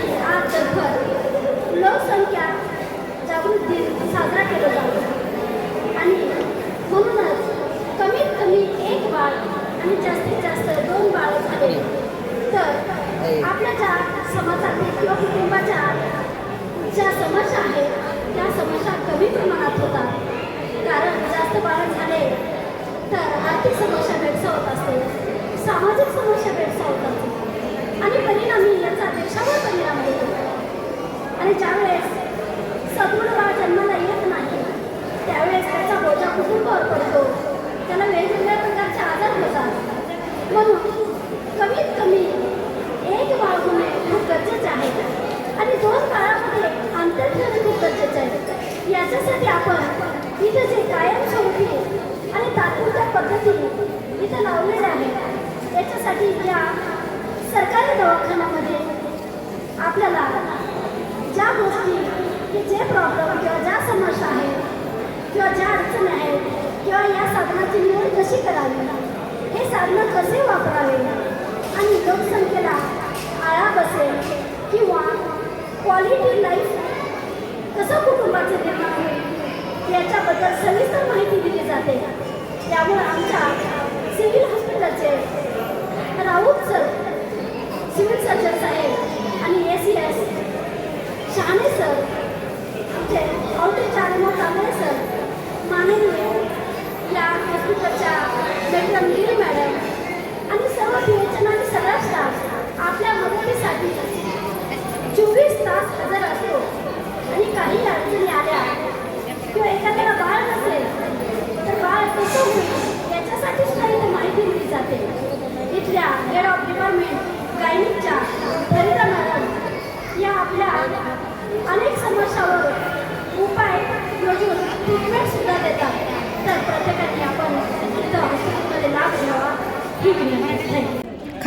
याच्यासाठी आज जगभर लोकसंख्या जागृत दिन साजरा केला जातो. आणि म्हणूनच कमीत कमी एक बाळ आणि जास्तीत जास्त दोन बाळ झाले. तर आपल्याच्या समाजातील किंवा कुटुंबाच्या ज्या समस्या आहेत त्या समस्या कमी प्रमाणात होतात. कारण जास्त बाळ झाले तर आर्थिक समस्या म्हणून कमीत कमी एक बाळ होणे खूप गरजेचं आहे आणि दोन काळामध्ये अंतर ठेवणे खूप गरजेचं आहे याच्यासाठी आपण इथं जे कायमस्वरूपी आणि तात्पुरत्या पद्धती इथं लावलेल्या आहेत याच्यासाठी या सरकारी दवाखान्यामध्ये आपल्याला ज्या गोष्टी की जे प्रॉब्लेम किंवा ज्या समस्या आहेत किंवा ज्या अडचणी आहेत किंवा या साधनाची निवड कशी करावी? हे साधनं कसे वापरावे? आणि लोकसंख्येला आळा बसेल किंवा क्वालिटी लाईफ कसं कुटुंबाचे निर्माण होईल याच्याबद्दल सविस्तर माहिती दिली जाते. त्यामुळे आमच्या सिव्हिल हॉस्पिटलचे राऊत सर सिव्हिल सर्जन साहेब आणि A C S Shahane sir आमचे आउटरीच आनंद कांबळे सर माननीय या हॉस्पिटलच्या मेडिकल गिरी मॅडम आणि सर्व पीएचएन आणि सगळा स्टाफ आपल्या मदतीसाठी चोवीस तास हजर असतो आणि काही अडचणी आल्या किंवा एखाद्याला बाळ नसेल तर बाळ कसं होईल याच्यासाठी सुद्धा इथे माहिती दिली जाते. इथल्या हेड ऑफ डिपार्टमेंट गायनिकच्या फरिता मॅडम या आपल्या अनेक